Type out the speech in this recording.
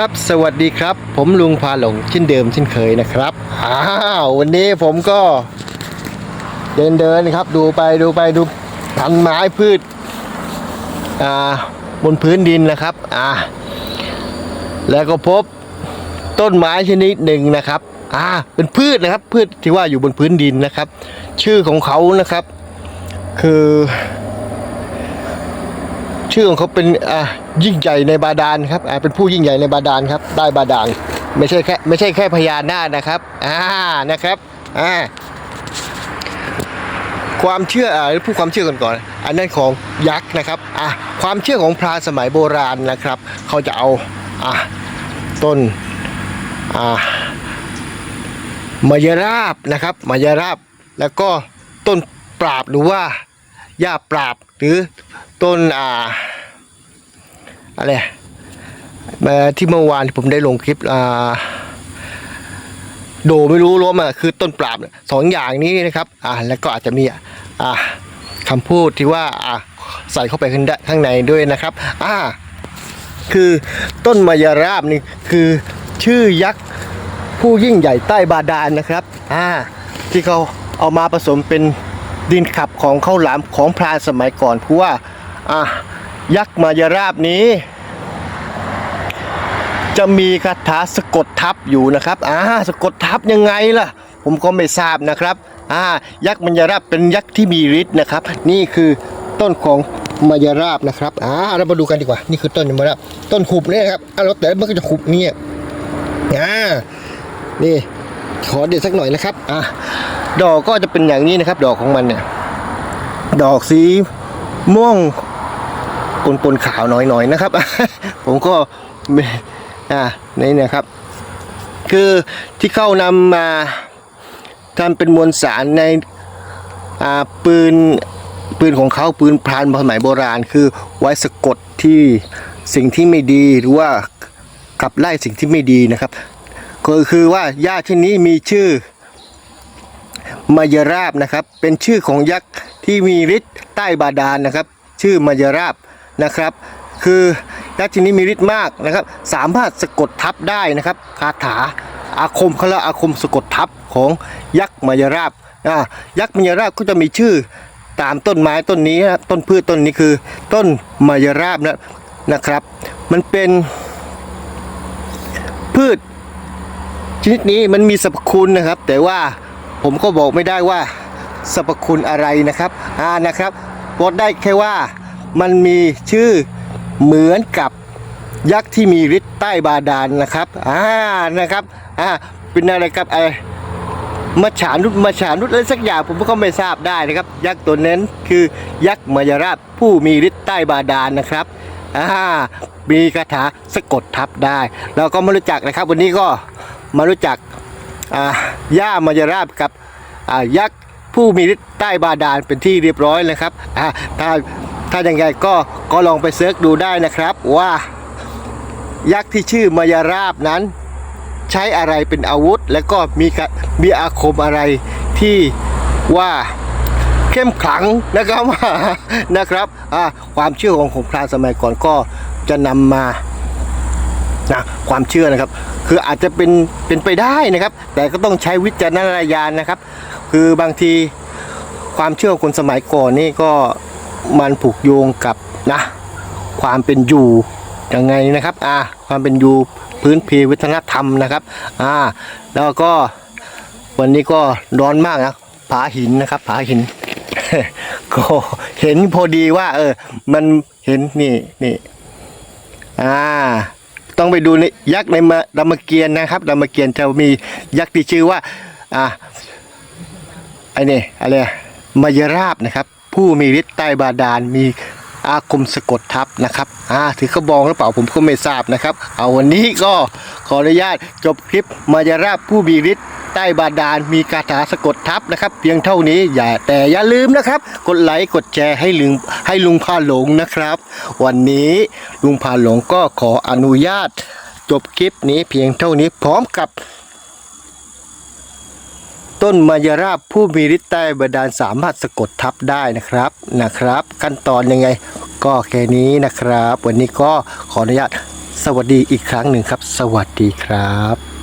ครับ สวัสดีครับ ผมลุงพาหลงเช่นเดิมเช่นเคยนะครับอ้าววันนี้ผมก็ เดินเดินครับ ดูไปดูไปดูพันไม้พืชอ่าบนพื้นดินนะครับอ่าแล้วก็พบต้นไม้ชนิดหนึ่งนะครับอ่าเป็นพืชนะครับ พืชที่ว่าอยู่บนพื้นดินนะครับ ชื่อของเขานะครับ คือ ชื่อของเขาเป็นอ่ายิ่งใหญ่ในบาดาลครับอ่าเป็นผู้ยิ่งใหญ่ในบาดาลครับได้บาดาลไม่ใช่แค่ไม่ใช่แค่พญานาคนะครับอ่านะครับอ่าความเชื่ออ่าผู้ความเชื่อกันก่อน อันนั้นของยักษ์นะครับอ่าความเชื่อของพราสมัยโบราณนะครับ เขาจะเอาอ่าต้นอ่ามายราบนะครับมายราบแล้วก็ต้นปราบหรือว่า หญ้าปราบหรือต้นอ่าอะไรที่เมื่อวานที่ผมได้ลงคลิปอ่าโดไม่รู้ล้มอะคือต้นปราบสองอย่างนี้นะครับอ่าแล้วก็อาจจะมีอ่าคำพูดที่ว่าอ่าใส่เข้าไปข้างในข้างในด้วยนะครับอ่าคือต้นมายราบนี่คือชื่อยักษ์ผู้ยิ่งใหญ่ใต้บาดาลนะครับอ่าที่เขาเอามาผสมเป็น ดินขับของข้าวหลามของพรานสมัยก่อนเพราะว่าอ่ายักษ์มายราบนี้ จะมีคาถาสะกดทับอยู่นะครับอ่าสะกดทับยังไงล่ะ ผมก็ไม่ทราบนะครับอ่ายักษ์มายราบเป็นยักษ์ที่มีฤทธิ์นะครับ นี่คือต้นของมายราบนะครับอ่าเรามาดูกันดีกว่า นี่คือต้นมายราบต้นขุบเนี่ยครับอ่าแล้วแต่มันก็จะขุบเนี่ยอ่านี่ขอเด็ดสักหน่อยนะครับอะ ดอกก็จะเป็นอย่างนี้นะครับ ดอกของมันเนี่ย ดอกสีม่วงปนปนขาวหน่อยๆนะครับ ผมก็อ่านี่นะครับ คือที่เข้านำมาทำเป็นมวลสารในอ่าปืนปืนของเขาปืนพรานสมัยโบราณ คือไว้สะกดที่สิ่งที่ไม่ดีหรือว่าขับไล่สิ่งที่ไม่ดีนะครับ ก็คือว่าหญ้าชนิดนี้มีชื่อ มายราบนะครับ เป็นชื่อของยักษ์ที่มีฤทธิ์ใต้บาดาลนะครับ ชื่อมายราบนะครับ คือยักษ์ชนิดนี้มีฤทธิ์มากนะครับ สามารถสะกดทับได้นะครับคาถาอาคมเขาเรียอาคมสะกดทับของยักษ์มายราบยักษ์มายราบก็จะมีชื่อตามต้นไม้ต้นนี้นะต้นพืชต้นนี้คือ ต้นมายราบนะนะครับ มันเป็นพืชชนิดนี้มันมีสรรพคุณนะครับ แต่ว่า ผมก็บอกไม่ได้ว่าสรรพคุณอะไรนะครับอ่านะครับบอกได้แค่ว่ามันมีชื่อเหมือนกับยักษ์ที่มีฤทธิ์ใต้บาดาลนะครับอ่านะครับอ่าเป็นอะไรครับไอ้มาฉานุษมาฉานุษอะไรสักอย่างผมก็ไม่ทราบได้นะครับ ยักษ์ตัวนั้นคือยักษ์มายราบผู้มีฤทธิ์ใต้บาดาลนะครับอ่ามีคาถาสะกดทับได้ เราก็มารู้จักนะครับ วันนี้ก็มารู้จัก ย่ามายราบกับยักษ์ผู้มีฤทธิ์ใต้บาดาลเป็นที่เรียบร้อยนะครับถ้าถ้าอย่างไรก็ก็ลองไปเสิร์ชดูได้นะครับว่า ยักษ์ที่ชื่อมายราบนั้น ใช้อะไรเป็นอาวุธ และก็มีมีอาคมอะไรที่ว่าเข้มขลังนะครับนะครับความเชื่อของของพรานสมัยก่อนก็จะนำมา นะความเชื่อนะครับ คืออาจจะเป็นเป็นไปได้นะครับ แต่ก็ต้องใช้วิจารณญาณนะครับ คือบางทีความเชื่อคนสมัยก่อนนี่ก็มันผูกโยงกับนะความเป็นอยู่ยังไงนะครับอ่าความเป็นอยู่พื้นเพวัฒนธรรมนะครับอ่าแล้วก็วันนี้ก็ร้อนมากนะผาหินนะครับผาหิน ก็เห็นพอดีว่า เออ มันเห็นนี่นี่อ่า ต้องไปดูในยักษ์ในมารามเกียรตินะครับรามเกียรติจะมียักษ์ที่ชื่อว่าอ่าไอ้นี่อะไรมายราบนะครับ ผู้มีฤทธิ์ใต้บาดาลมีอาคมสะกดทับนะครับอ่าถือกระบองหรือเปล่าผมก็ไม่ทราบนะครับ เอาวันนี้ก็ขออนุญาตจบคลิปมายราบผู้มีฤทธิ์ ใต้บาดาลมีคาถาสะกดทับนะครับ เพียงเท่านี้อย่าแต่อย่าลืมนะครับ กดไลค์กดแชร์ให้ลุงให้ลุงพาหลงนะครับ วันนี้ลุงพาหลงก็ขออนุญาต จบคลิปนี้เพียงเท่านี้พร้อมกับ ต้นมายราบผู้มีฤทธิ์ใต้บาดาลสามารถสะกดทับได้นะครับนะครับ ขั้นตอนยังไงก็แค่นี้นะครับ วันนี้ก็ขออนุญาตสวัสดีอีกครั้งหนึ่งครับ สวัสดีครับ